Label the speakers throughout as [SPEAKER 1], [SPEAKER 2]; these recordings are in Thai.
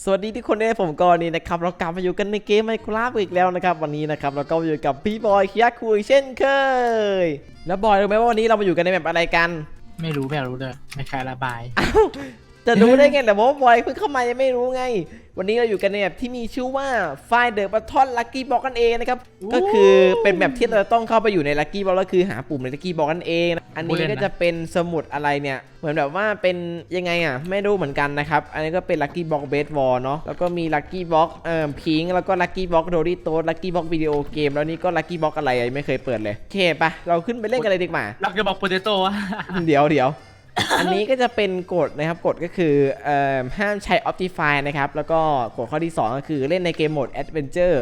[SPEAKER 1] สวัสดีทุกคนในผมกรณีนะครับเรากลับมาอยู่กันในเกมไมโครลาอีกแล้วนะครับ วันนี้นะครับเราก็มาอยู่กับพี่บอยคิยาคุยเช่นเคย แล้วบอยรู้ไหมว่าวันนี้เรามาอยู่กันในแบบอะไรกัน
[SPEAKER 2] ไม่รู้ไม่รู้เลยไม่คลายระบาย
[SPEAKER 1] จะรู้ได้ไงแต่ว่าบอยเพิ่งเข้ามายังไม่รู้ไง วันนี้เราอยู่กันในแบบที่มีชื่อว่าไฟเดอร์บัตทอนลักกี้บ็อกกันเองนะครับ
[SPEAKER 2] โอ้
[SPEAKER 1] ก็คือเป็นแบบที่เราต้องเข้าไปอยู่ในลักกี้บ็อกแล้วคือหาปุ่มในลักกี้บ็อกกันเองนะอันนี้
[SPEAKER 2] ผู้เล่นนะ
[SPEAKER 1] ก็จะเป็นสมุดอะไรเนี่ย เหมือนแบบว่าเป็นยังไงอะ ไม่รู้เหมือนกันนะครับ อันนี้ก็เป็นลักกี้บ็อกเบสบอลเนาะแล้วก็มีลักกี้บ็อกเอ่อพิงแล้วก็ลักกี้บ็อกโดริโตลักกี้บ็อกวิดีโอเกมแล้วนี่ก็ลักกี้บ็อกอะไรอะไม่เคยเปิดเลยโอเคปะเราขึ้นไปเล่นกันเลยดีกว่า
[SPEAKER 2] เราจะบอกโปเตโต้อะ
[SPEAKER 1] เดี๋ยวเดี๋ยว อันนี้ก็จะเป็นกฎนะครับกฎก็คือเอ่อห้ามใช้ Optify นะครับ แล้วก็กฎข้อที่ 2 ก็คือเล่นในเกมโหมด Adventure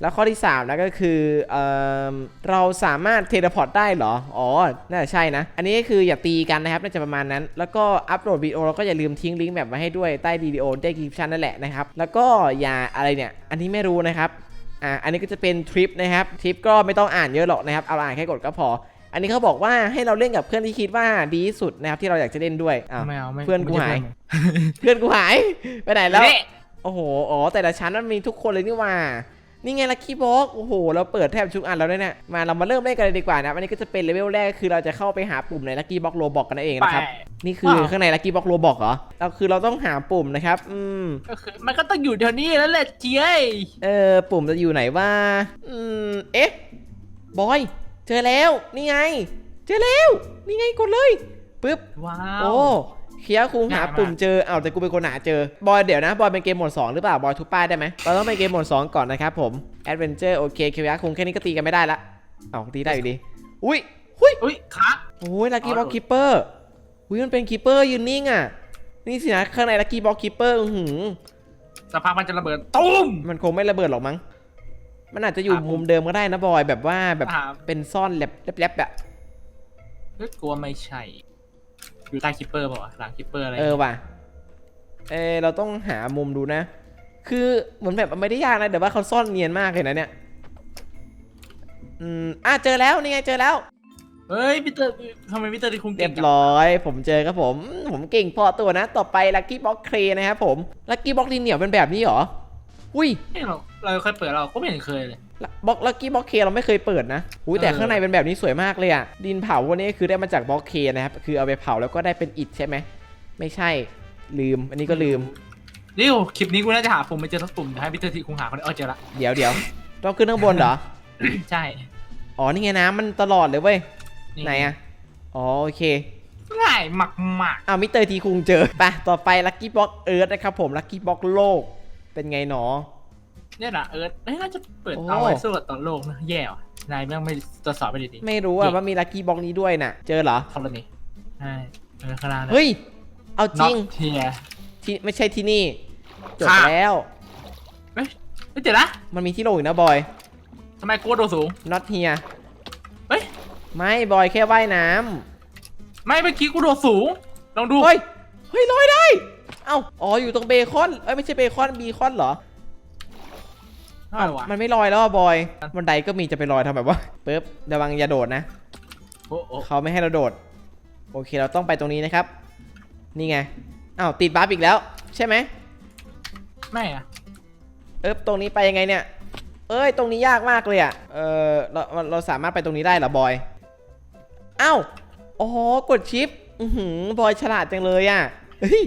[SPEAKER 1] แล้วข้อที่3นะก็คือเออเราสามารถเทเลพอร์ตได้เหรอ อ๋อ น่าจะใช่นะ อันนี้ก็คืออย่าตีกันนะครับ น่าจะประมาณนั้น แล้วก็อัปโหลดวิดีโอเราก็อย่าลืมทิ้งลิงก์แบบไว้ให้ด้วยใต้วิดีโอใต้คลิปชันนั่นแหละนะครับ แล้วก็อย่าอะไรเนี่ย อันนี้ไม่รู้นะครับ อ่า อันนี้ก็จะเป็นทริปนะครับ ทริปก็ไม่ต้องอ่านเยอะหรอกนะครับ เอาอ่านแค่กดก็พอ อันนี้เขาบอกว่าให้เราเล่นกับเพื่อนที่คิดว่าดีที่สุดนะครับที่เราอยากจะเล่นด้วยอ้าว
[SPEAKER 2] ไม่เอาไม่
[SPEAKER 1] เพื่อนกู
[SPEAKER 2] ไม่ใช่
[SPEAKER 1] หาย
[SPEAKER 2] เพื่อน
[SPEAKER 1] เพื่อนกูหายไปไหนแล้ว
[SPEAKER 2] นี่
[SPEAKER 1] โอ้โห อ๋อ แต่ละชั้นมันมีทุกคนเลยนี่หว่า นี่ไงลักกี้บ็อกโอ้โห เราเปิดแทบทุกอันแล้วเนี่ย มาเรามาเริ่มเล่นกันเลยดีกว่านะ อันนี้ก็จะเป็นเลเวลแรกคือเราจะเข้าไปหาปุ่มในลักกี้บ็อกโรบอกกันนั่นเอง
[SPEAKER 2] ไป
[SPEAKER 1] นะครับ นี่คือ
[SPEAKER 2] ว้าว
[SPEAKER 1] ข้างในลักกี้บ็อกโรบอกเหรอ เราคือเราต้องหาปุ่มนะครับ อืม
[SPEAKER 2] ก็คือมันก็ต้องอยู่แถวนี้แล้วแหละเจียย
[SPEAKER 1] เออปุ่มจะอยู่ไหนว่า อืม เอ๊ะ บอย เจอแล้ว นี่ไง เจอแล้ว นี่ไงกดเลยปึ๊บ
[SPEAKER 2] ว้า
[SPEAKER 1] โอ้
[SPEAKER 2] ว
[SPEAKER 1] เคียร์คุงหา
[SPEAKER 2] ง่ายมาก
[SPEAKER 1] ปุ่มเจอเอาแต่กูเป็นคนหาเจอ บอยเดี๋ยวนะ บอยเป็นเกมโหมด2หรือเปล่า บอยทุบป้ายได้ไหมเราต้องเป็นเกมโหมด2ก่อนนะครับผม Adventure โอเคเคียร์คุงแค่นี้ก็ตีกันไม่ได้ละเอาตีได้อยู่ดี อุ้ยหุ้ย
[SPEAKER 2] อุ้ยค้าง
[SPEAKER 1] โอ้ยลักกี้
[SPEAKER 2] อ๋อ
[SPEAKER 1] บ็อกคิปเปอร์อุ้ยมันเป็นคิปเปอร์ยืนนิ่งอะ นี่สินะข้างในลักกี้บ็อกคิปเปอร์อือหือ
[SPEAKER 2] สภาพมันจะระเบิดตุ้ม
[SPEAKER 1] มันคงไม่ระเบิดหรอกมั้ง มันอาจจะอยู่
[SPEAKER 2] ครับ
[SPEAKER 1] มุมเดิมก็ได้นะบอยแบบว่าแบบ
[SPEAKER 2] อ่า
[SPEAKER 1] เป็นซ่อนแลบแลบๆอะ
[SPEAKER 2] เฮ้ยกลัวไม่ใช่ อยู่ใต้คิปเปอร์เปล่าวะหลังคิปเปอร์อะไร
[SPEAKER 1] เออว่ะ เออเราต้องหามุมดูนะ คือเหมือนแบบมันไม่ได้ยากนะแต่ว่าเขาซ่อนเนียนมากเลยนะเนี่ย อืมอะเจอแล้วนี่ไงเจอแล้ว
[SPEAKER 2] เฮ้ยพี่เตอร์ทำไมพี่เตอร์ที่คุง
[SPEAKER 1] เรี
[SPEAKER 2] เก่
[SPEAKER 1] ย
[SPEAKER 2] ง
[SPEAKER 1] บ
[SPEAKER 2] จัง
[SPEAKER 1] ร้อย ผมเจอครับผมอืมผมเก่งพอตัวนะ ต่อไปลักกี้บ็อกเครนะครับผมลักกี้บ็อกดินเหนียวเป็นแบบนี้เหรอ อุ้ย
[SPEAKER 2] ไม่เราเราเคยเปิดเราก็ไม่เห็นเคยเลย
[SPEAKER 1] บล็อกลักกี้บ็อกเคเราไม่เคยเปิดนะอุ้ยแต่
[SPEAKER 2] เออ
[SPEAKER 1] ข้างในเป็นแบบนี้สวยมากเลยอะดินเผาวันนี้คือได้มาจากบล็อกเคนะครับคือเอาไปเผาแล้วก็ได้เป็นอิฐใช่ไหมไม่ใช่ลืม อันนี้ก็ลืม
[SPEAKER 2] นี่โอ้คลิปนี้กูน่าจะหาปุ่มไม่เจอสักปุ่มให้พี่เตอร์ที่คุงหาคนนี้เออเจอละ
[SPEAKER 1] เดี๋ยวเดี๋ยวต้องขึ้นข้างบนเหรอ
[SPEAKER 2] ใช่
[SPEAKER 1] อ๋อนี่ไงน้ำมันตลอดเลยเว้ย
[SPEAKER 2] นี่
[SPEAKER 1] ไหนอะอ๋อโอเค
[SPEAKER 2] ง่ายมากมาก
[SPEAKER 1] อ้าวมิสเตอร์ทีคุงเจอไปต่อไปลักกี้บ็อกเอิร์ธนะครับผมลักกี้บ็อกโลก เป็นไงหนอ
[SPEAKER 2] ๆเนี่ยนะเอิร์ธเอ้ยน่าจะเปิด
[SPEAKER 1] โอ้
[SPEAKER 2] เอาไว้สู้กับต่อโลกนะแย่ว่ะนายแม่งไม่ตรวจสอบไปดีๆ
[SPEAKER 1] ไม่รู้อะว่ามีลักกี้บ็อกนี้ด้วยน่ะ เจอเหรอ
[SPEAKER 2] ธรณีใช่เออข้างล่างนะ
[SPEAKER 1] เฮ้ย เอาจริง
[SPEAKER 2] เทีย
[SPEAKER 1] ที่ไม่ใช่ที่นี่ จบ
[SPEAKER 2] ค่ะ
[SPEAKER 1] แล้ว
[SPEAKER 2] เฮ้ยไม่เจ๋งนะ
[SPEAKER 1] มันมีที่ลงอีกนะบอย
[SPEAKER 2] ทำไมกูโดดสูง
[SPEAKER 1] not here
[SPEAKER 2] เฮ้ย
[SPEAKER 1] ไม่บอยแค่ว่ายน้
[SPEAKER 2] ไม่เมื่อกี้กูโดดสูง ลองดูำ
[SPEAKER 1] เฮ้ย เฮ้ยลอยได้ เอ้าอ๋ออยู่ตรงเบคอนเอ้ยไม่ใช่เบคอนบีคอนเหรอ
[SPEAKER 2] อะไรวะ
[SPEAKER 1] มันไม่ลอยแล้วอะบอยบันไดก็มีจะไปลอยทำแบบว่าปึ๊บระวังอย่าโดดนะ
[SPEAKER 2] โอ้โอ้
[SPEAKER 1] เขาไม่ให้เราโดด โอเคเราต้องไปตรงนี้นะครับ นี่ไงอ้าวติดบัฟอีกแล้ว ใช่ไหม
[SPEAKER 2] ไม่อะ
[SPEAKER 1] เอ๊บตรงนี้ไปยังไงเนี่ย เอ้ยตรงนี้ยากมากเลยอะเออเราเราเราสามารถไปตรงนี้ได้เหรอบอยอ้าวอ๋อกดชิป อือหือบอยฉลาดจังเลยอะเฮ้ย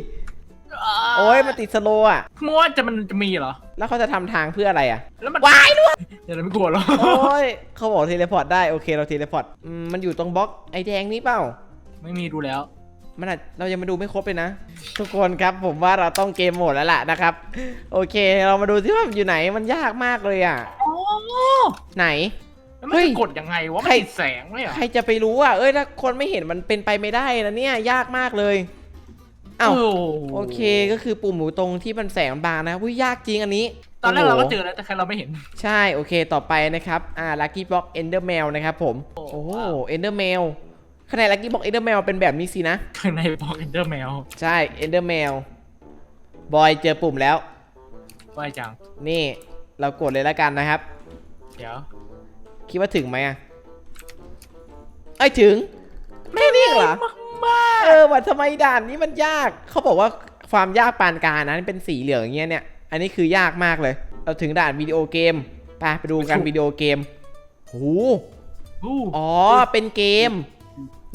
[SPEAKER 1] โอ้ยมันติดสโลว์อะ
[SPEAKER 2] มัวจะมันจะมีเหรอ
[SPEAKER 1] แล้วเขาจะทำทางเพื่ออะไรอะ
[SPEAKER 2] แล้วมัน
[SPEAKER 1] วายด้วย
[SPEAKER 2] เดี๋ยวเราไม่กลัวหรอก
[SPEAKER 1] โอ้ยเขาบอกเทเลพอร์ตได้โอเคเราเทเลพอร์ตอืมมันอยู่ตรงบล็อกไอแดงนี้เปล่า
[SPEAKER 2] ไม่มีดูแล้ว
[SPEAKER 1] มันอาจเรายังมาดูไม่ครบเลยนะ ทุกคนครับผมว่าเราต้องเกมโหมดแล้วล่ะนะครับ โอเค เรามาดูที่ว่ามันอยู่ไหนมันยากมากเลยอะ
[SPEAKER 2] โอ้
[SPEAKER 1] ไหน
[SPEAKER 2] แล้วมัน
[SPEAKER 1] เฮ้ย
[SPEAKER 2] จะกดยังไงวะ
[SPEAKER 1] ใค
[SPEAKER 2] มัน
[SPEAKER 1] ร
[SPEAKER 2] ติดแสงไหมอะ
[SPEAKER 1] ใครจะไปรู้อะเอ้ยถ้าคนไม่เห็นมันเป็นไปไม่ได้นะเนี่ยยากมากเลยเอ้า
[SPEAKER 2] โโอ
[SPEAKER 1] เคก็คือปุ่มหมูตรงที่มันแสงบางนะอุ้ยยากจริงอันนี้
[SPEAKER 2] ตอนแรกเราก็
[SPEAKER 1] โโห
[SPEAKER 2] เจอแล้วแต่แค่เราไม่เห็น
[SPEAKER 1] ใช่โอเคต่อไปนะครับอ่าลัคกี้บ็อกเอนเดอร์แมวนะครับผม
[SPEAKER 2] โอ้
[SPEAKER 1] โอ้
[SPEAKER 2] ว้าว
[SPEAKER 1] เอนเดอร์แมวข้างในลัคกี้บ็อกเอนเดอร์แมวเป็นแบบนี้สินะ
[SPEAKER 2] ข้างในบล็อกเอนเดอร์แมว
[SPEAKER 1] ใช่เอนเดอร์แมวบอยเจอปุ่มแล้ว
[SPEAKER 2] ว่ายจัง
[SPEAKER 1] นี่เรากดเลยแล้วกันนะครับ
[SPEAKER 2] เดี๋ยว
[SPEAKER 1] คิดว่าถึงไหมอะไอ้ยถึงไม่นิ่งเหรอ
[SPEAKER 2] มาก
[SPEAKER 1] เออว่าทำไมด่านนี้มันยาก เขาบอกว่าความยากปานกลางนะนี่เป็นสีเหลืองอย่างเงี้ยเนี่ย อันนี้คือยากมากเลย เราถึงด่านวิดีโอเกม ไปไปดูกันวิดีโอเกมโอ้โห
[SPEAKER 2] อู้
[SPEAKER 1] อ๋อ เป็นเกม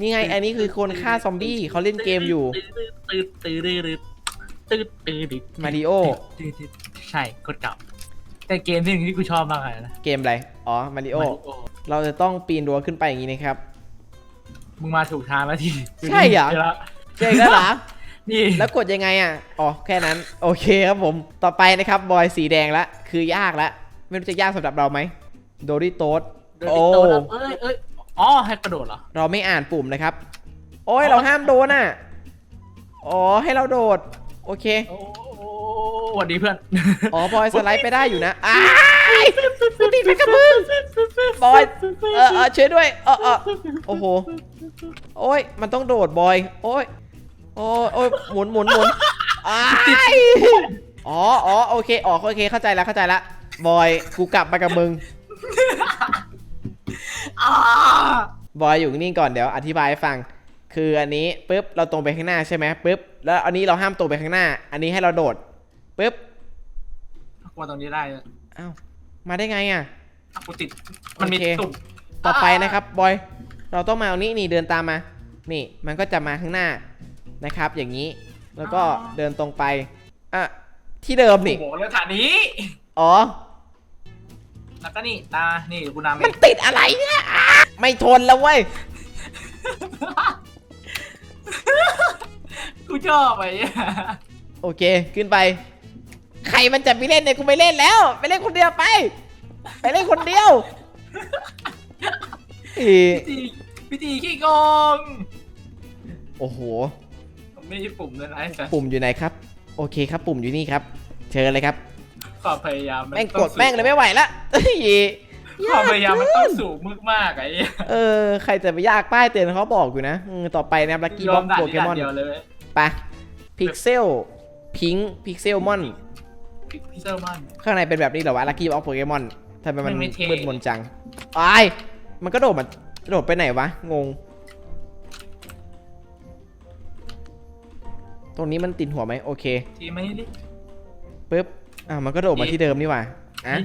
[SPEAKER 1] นี่ไง อันนี้คือคนฆ่าซอมบี้เขาเล่นเกมอยู่
[SPEAKER 2] ตืดตืดตืดตืดตืดตืด
[SPEAKER 1] มาริโอ
[SPEAKER 2] ตืดตืดใช่โคตรเก่าแต่เกมที่หนึ่งที่กูชอบมากเลยนะ
[SPEAKER 1] เกมอะไร อ๋อ มาริโอ
[SPEAKER 2] Mario
[SPEAKER 1] เราจะต้องปีนรั้วขึ้นไปอย่างนี้นะครับ
[SPEAKER 2] มึงมาถูกทางแล้วที
[SPEAKER 1] ใช่เหรอ
[SPEAKER 2] จแล้ว
[SPEAKER 1] เจ๊ก็เหรอ
[SPEAKER 2] นี่
[SPEAKER 1] แล้วกดยังไงอะ อ๋อ แค่นั้น โอเคครับผม ต่อไปนะครับ บอยสีแดงละ คือยากละ ไม่รู้จะยากสำหรับเราไหม โดริโตส
[SPEAKER 2] เดิน
[SPEAKER 1] โอ้
[SPEAKER 2] ติดโต๊ะแล้วเอ้ยเอ้ยอ๋อให้กระโดดเหรอ
[SPEAKER 1] เราไม่อ่านปุ่มนะครับ โอ้ยเราห้ามโดนอะ อ๋อ ให้เราโดด โอเค
[SPEAKER 2] โอ้โหสวัสดีเพื่อน
[SPEAKER 1] อ๋อ บอยสไลด์ไปได้อยู่นะอ้าย กูติดไปกับมึงบอยเออเออช่วยด้วยเออเออโอ้โหโอ้ยมันต้องโดดบอยโอ้ยโอ้ยโอ้ยหมุนหมุนหมุนอ้ายอ๋ออ๋อโอเคอ๋อโอเคเข้าใจแล้วเข้าใจแล้วบอยกูกลับมากับมึง
[SPEAKER 2] อ่า
[SPEAKER 1] บอยอยู่นิ่งๆก่อนเดี๋ยวอธิบายให้ฟัง คืออันนี้ปุ๊บเราตรงไปข้างหน้าใช่ไหมปุ๊บแล้วอันนี้เราห้ามตรงไปข้างหน้า อันนี้ให้เราโดดปุ๊บ
[SPEAKER 2] กลัวตรงนี้ได้เลย
[SPEAKER 1] อ้าว มาได้ไงอะ
[SPEAKER 2] อะกูติด มันมี
[SPEAKER 1] โอเค
[SPEAKER 2] ตุ่ม
[SPEAKER 1] ต่อไปนะครับบอยเราต้องมาเอานี้นี่เดินตามมา นี่มันก็จะมาข้างหน้านะครับ อย่างนี้แล้วก็เดินตรงไปอะที่เดิม
[SPEAKER 2] โอ้
[SPEAKER 1] นี่
[SPEAKER 2] โหแล้วฐานนี้
[SPEAKER 1] อ๋อ
[SPEAKER 2] แล้วก็นี่ตา นี่กูนำเอ
[SPEAKER 1] มัน
[SPEAKER 2] ง
[SPEAKER 1] ติดอะไรเนี่ยอะไม่ทนแล้วเว้ย
[SPEAKER 2] กูชอบไอ้เนี่ย
[SPEAKER 1] โอเคขึ้นไป ใครมันจะไปเล่นเนี่ยกูไม่เล่นแล้ว ไปเล่นคนเดียวไป ไปเล่นคนเดียวอี
[SPEAKER 2] พิธีพิธีขี้โกง
[SPEAKER 1] โอ้โห
[SPEAKER 2] ผมไม่ใช่ปุ่มเลยนะไอ้สัส
[SPEAKER 1] ปุ่มอยู่ไหนครับ โอเคครับ ปุ่มอยู่นี่ครับ เชิญเลยครับ
[SPEAKER 2] ความพยายามน
[SPEAKER 1] แม่ง
[SPEAKER 2] ต้
[SPEAKER 1] ก
[SPEAKER 2] อ
[SPEAKER 1] ดแม่งเลยไม่ไหวละเฮ้ย
[SPEAKER 2] ความพยายามมันต้องสูงมากๆไอ้เนี่ย
[SPEAKER 1] เออ ใครจะไปยากป้ายเตือนเขาบอกอยู่นะอืมต่อไปนะครับลักกี้
[SPEAKER 2] ย
[SPEAKER 1] บ็
[SPEAKER 2] อ
[SPEAKER 1] อก
[SPEAKER 2] มด่า
[SPEAKER 1] โป
[SPEAKER 2] น
[SPEAKER 1] เก
[SPEAKER 2] นี้
[SPEAKER 1] มอน
[SPEAKER 2] ด่านเดียวเลย
[SPEAKER 1] ไปพิกเซลพิงพิกเซลมอน
[SPEAKER 2] พิเซลมัน
[SPEAKER 1] ข้างในเป็นแบบนี้เหรอวะลักกี้บ็อกโปเกมอนทำไมมัน
[SPEAKER 2] ไม่เท่
[SPEAKER 1] มืดมนจังไอ้ายมันก็โดดมันโดดไปไหนวะ งง ตรงนี้มันติดหัวไหมโอเค
[SPEAKER 2] ทีไม่ดิ
[SPEAKER 1] ปึ๊บอ่ามันก็โดดมาที่เดิมนี่หว่าอะ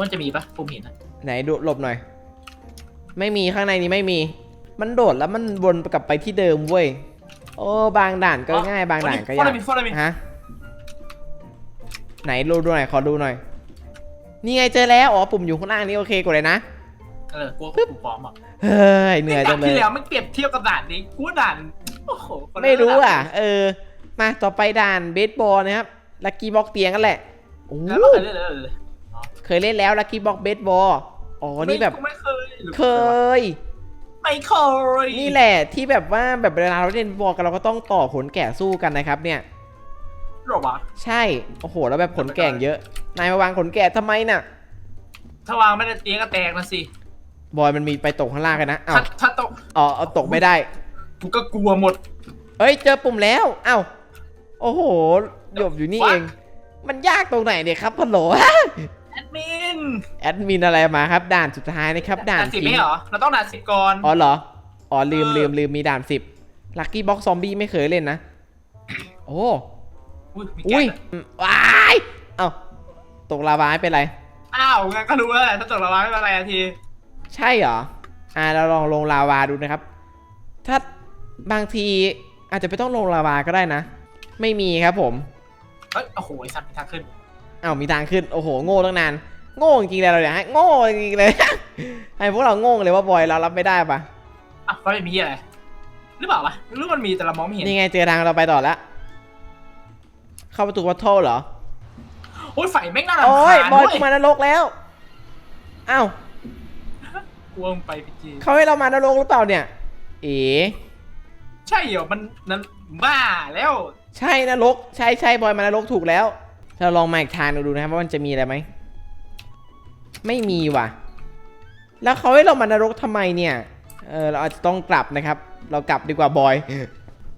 [SPEAKER 2] มันจะมีปะปุ่มหินอะ
[SPEAKER 1] ไหนดูหลบหน่อย ไม่มีข้างในนี้ไม่มี มันโดดแล้วมันวนกลับไปที่เดิมเว้ยโอ้บางด่านก็ง่ายบางด่านก็ยาก
[SPEAKER 2] ฟอร์มีฟอร์มี
[SPEAKER 1] ฮะ ไหนดูดูหน่อยขอดูหน่อย นี่ไงเจอแล้ว อ๋อปุ่มอยู่ข้างล่างนี่โอเคกดเลยนะ
[SPEAKER 2] เออกูกูพร้อมอะ
[SPEAKER 1] เฮ้ยเหนื่อยจังเล
[SPEAKER 2] ที่
[SPEAKER 1] ย
[SPEAKER 2] แล้วมันเปรียบเทียบกับด่านนี้กูว่าด่านโอ้โหคนละ
[SPEAKER 1] ไม่รู้อะ
[SPEAKER 2] ด่าน
[SPEAKER 1] เออ มาต่อไปด่านเบสบอลนะครับ ลักกี้บ็อกเตียงกันแหละโอ้
[SPEAKER 2] แล้วมันเคยเล่นเลยเลย
[SPEAKER 1] เคยเล่นแล้วลักกี้บ็อกเบสบอล อ๋อ นี่แบบ
[SPEAKER 2] กูไม่เคยหรือ
[SPEAKER 1] เคย
[SPEAKER 2] ไม่เคย
[SPEAKER 1] นี่แหละที่แบบว่าแบบเวลาเราเล่นบอลกันเราก็ต้องต่อขนแกะสู้กันนะครับเนี่ย
[SPEAKER 2] หรอวะ
[SPEAKER 1] ใช่ โอ้โห แล้วแบบขนแกะเยอะ นายมาวางขนแกะทำไมน่ะ
[SPEAKER 2] ถ้าวางไม่ได้เตียงก็แตกนะสิ
[SPEAKER 1] บอยมันมีไปตกข้างล่างกันนะอ้า
[SPEAKER 2] ถ้าวถ้าตก
[SPEAKER 1] อ๋อเอาตกไม่ได้
[SPEAKER 2] กูก็กลัวหมด
[SPEAKER 1] เอ้ย เจอปุ่มแล้วเอ้าโอ้โหหยบอยู่นี่
[SPEAKER 2] What?
[SPEAKER 1] เอง มันยากตรงไหนเนี่ยครับพะโหล
[SPEAKER 2] แอดมิน
[SPEAKER 1] แอดมินอะไรมาครับ ด่านสุดท้ายนะครับ ด่าน
[SPEAKER 2] สิบ
[SPEAKER 1] ทิ้
[SPEAKER 2] ไม่
[SPEAKER 1] ง
[SPEAKER 2] เหรอ เราต้องด่านสิบก่อน
[SPEAKER 1] อ๋อเหรอ อ๋อลืม
[SPEAKER 2] เออ
[SPEAKER 1] ลืมลืมมีด่านสิบลักกี้บ็อกซอมบี้ไม่เคยเล่นนะ โอ้
[SPEAKER 2] อุ้ยมี
[SPEAKER 1] อุ้ย
[SPEAKER 2] แก๊สอะ
[SPEAKER 1] อืมว้ายเอ้าตกลาวาไม่เป็นไร
[SPEAKER 2] อ้าวงั้นก็รู้แล้วแหละถ้าตกระวังไม่เป็นไรอะที
[SPEAKER 1] ใช่เหรอ อ่าเราลองลงลาวาดูนะครับ ถ้าบางทีอาจจะไม่ต้องลงลาวาก็ได้นะ ไม่มีครับผม
[SPEAKER 2] เอ้ยโอ้โหไอ้สัตว์มีทางขึ้น
[SPEAKER 1] อ้าวมีทางขึ้น โอ้โห โง่ตั้งนาน โง่จริงๆเลยเราเนี่ยฮะโง่จริงๆเลย ไอ้พวกเราโง่เลยว่าบอยเรารับไม่ได้ปะ
[SPEAKER 2] อะก็ไม่มีอะไรหรือเปล่าวะหรือมันมีแต่เรามองไม่เห็น
[SPEAKER 1] นี่ไงเจอทางเราไปต่อแล้ว เข้าประตูวัตโทเหรอ
[SPEAKER 2] โอ้ยไฟแม่งน่ารำ
[SPEAKER 1] โอ้ย
[SPEAKER 2] คาญ
[SPEAKER 1] บอย
[SPEAKER 2] เว้
[SPEAKER 1] กูมานรกแล้วอ้าว
[SPEAKER 2] กลัวมึงไปพี่จี
[SPEAKER 1] เขาให้เรามานรกหรือเปล่าเนี่ย เอ๋
[SPEAKER 2] ใช่เหรอมันนั้นบ้าแล้ว
[SPEAKER 1] ใช่นรกใช่ใช่บอยมานรกถูกแล้วเราลองมาอีกทางดูนะครับว่ามันจะมีอะไรไหมไม่มีว่ะ แล้วเขาให้เรามานรกทำไมเนี่ยเออเราอาจจะต้องกลับนะครับ เรากลับดีกว่าบอย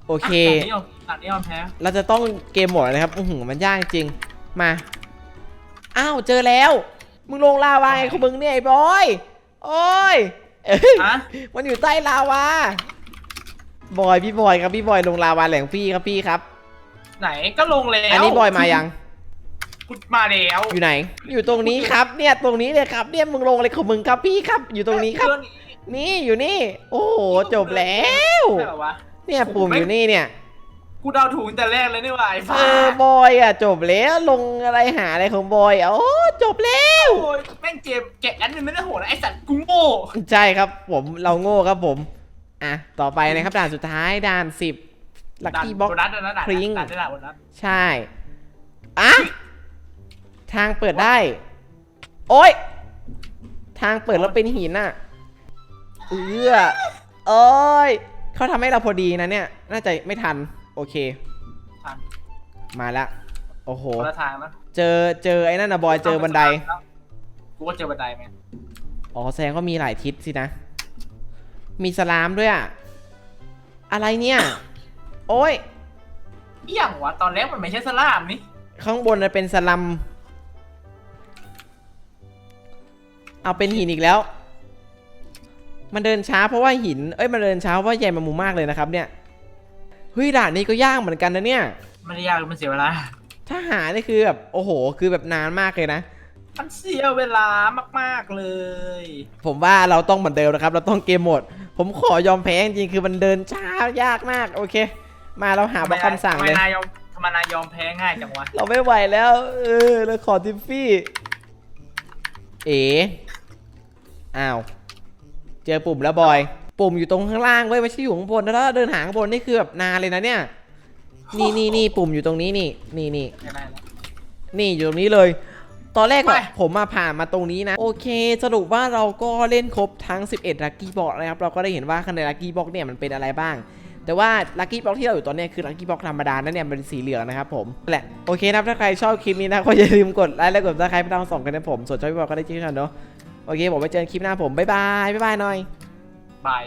[SPEAKER 1] โอเค
[SPEAKER 2] ตัดนี้ยอมตัดนี้ยอมแพ้
[SPEAKER 1] เราจะต้องเกมหมดนะครับอื้อหือมันยากจริง มา อ้าว เจอแล้ว มึงลงลาวาไงของมึงเนี่ยไอ้บอย โอ้ยเอ้ย
[SPEAKER 2] ฮะ
[SPEAKER 1] มันอยู่ใต้ลาวา บอยพี่บอยครับพี่บอยลงลาวาแหลงพี่ครับพี่ครับ
[SPEAKER 2] ไหนก็ลงแล้ว
[SPEAKER 1] อันนี้บอยมายัง
[SPEAKER 2] กูมาแล้ว
[SPEAKER 1] อยู่ไหน อยู่ตรงนี้ครับ เนี่ยตรงนี้เลยครับ เนี่ยมึงลงอะไรของมึงครับพี่ครับ อยู่ตรงนี้ครับ
[SPEAKER 2] เอง
[SPEAKER 1] นี่อยู่นี่ โอ้โหจบแล้ว
[SPEAKER 2] ใช่เหรอวะ
[SPEAKER 1] เนี่ยปุ่มอยู่นี่เนี่ย
[SPEAKER 2] กูเดาถูกตั้งแต่แรกเลยนี่หว่าไอ้
[SPEAKER 1] เอ
[SPEAKER 2] ฟ้า
[SPEAKER 1] อบอยอะจบแล้วลงอะไรหาอะไรของบอยอะโอ้จบแล้ว
[SPEAKER 2] โอ้ยแม่งเกมแกะอันนึงไม่ได้โหดนะไอ้สัตว์กูโง่
[SPEAKER 1] ใช่ครับผมเราโง่ครับผมอะต่อไปนะครับด่านสุดท้ายด่านสิบลัคกี้บ็อก
[SPEAKER 2] โบนัสนะนะด่า
[SPEAKER 1] พริ้ง
[SPEAKER 2] ด่าได้ด่าโบนัส
[SPEAKER 1] ใช่อะทางเปิดได้ โอ๊ยทางเปิดแล้วเป็นหินอะ เอื้อโอ้ย เขาทำให้เราพอดีนะเนี่ย น่าจะไม่ทัน โอเค
[SPEAKER 2] ทาง
[SPEAKER 1] มาละ โอ้โห
[SPEAKER 2] คนละทางนะ
[SPEAKER 1] เจอเจอไอ้นั่นนะบอยเจอบันได
[SPEAKER 2] กูก็เจอบันไดแม่ง
[SPEAKER 1] อ๋อแสดงว่ามีหลายทิศสินะ มีสลามด้วยอะอะไรเนี่ย โอ้ย
[SPEAKER 2] อหย่างวะตอนแรกมันไม่ใช่สลามนี่
[SPEAKER 1] ข้างบนมันเป็นสลัม เอาเป็นหินอีกแล้ว มันเดินช้าเพราะว่าหิน เอ้ย มันเดินช้าเพราะว่าใหญ่มามุมมากเลยนะครับเนี่ย เฮ้ยด่านนี้ก็ยากเหมือนกันนะเนี่ย
[SPEAKER 2] ไม่ได้ยากมันเสียเวลา
[SPEAKER 1] ถ้าหานี่คือแบบโอ้โห คือแบบนานมากเลยนะ
[SPEAKER 2] มันเสียเวลามากๆเลย
[SPEAKER 1] ผมว่าเราต้องเหมือนเดิมนะครับ เราต้องเกมโหมด ผมขอยอมแพ้จริงๆคือมันเดินช้ายากมาก โอเค มาเราหาบล็อกคำสั่ง
[SPEAKER 2] ทำไม
[SPEAKER 1] เลย
[SPEAKER 2] นายยอมทำไมนายยอมแพ้ง่ายจังวะ
[SPEAKER 1] เราไม่ไหวแล้ว เออเราขอทิฟฟี่ เอ๋ อ้าว เจอปุ่มแล้วบอย ปุ่มอยู่ตรงข้างล่างเว้ยไม่ใช่อยู่ข้างบนนะถ้าเดินหาข้างบนนี่คือแบบนานเลยนะเนี่ย นี่นี่นี่ปุ่มอยู่ตรงนี้นี่นี่นี่
[SPEAKER 2] ไม่ได้แล้ว
[SPEAKER 1] นี่อยู่ตรงนี้เลย ตอนแรกอะ
[SPEAKER 2] ไป
[SPEAKER 1] ผมมาผ่านมาตรงนี้นะ โอเค สรุปว่าเราก็เล่นครบทั้ง 11ลัคกี้บ็อกนะครับ เราก็ได้เห็นว่าข้างในลัคกี้บ็อกเนี่ยมันเป็นอะไรบ้างแต่ว่าลัคกี้บ็อกที่เราอยู่ตอนเนี้ยคือลัคกี้บ็อกธรรมดานั่นเนี่ยมันเป็นสีเหลืองนะครับผมนั่นแหละโอเคนะครับถ้าใครชอบคลิปนี้นะก็อย่าลืมกดไลค์และกดซับสไครป์ไปทั้งสองกันนะผมส่วนชอบพี่บอกก็ได้ชื่อกันเนาะ โอเคผมไปเจอกันคลิปหน้าผมบ๊ายบายบ๊ายบายหน่อย
[SPEAKER 2] บาย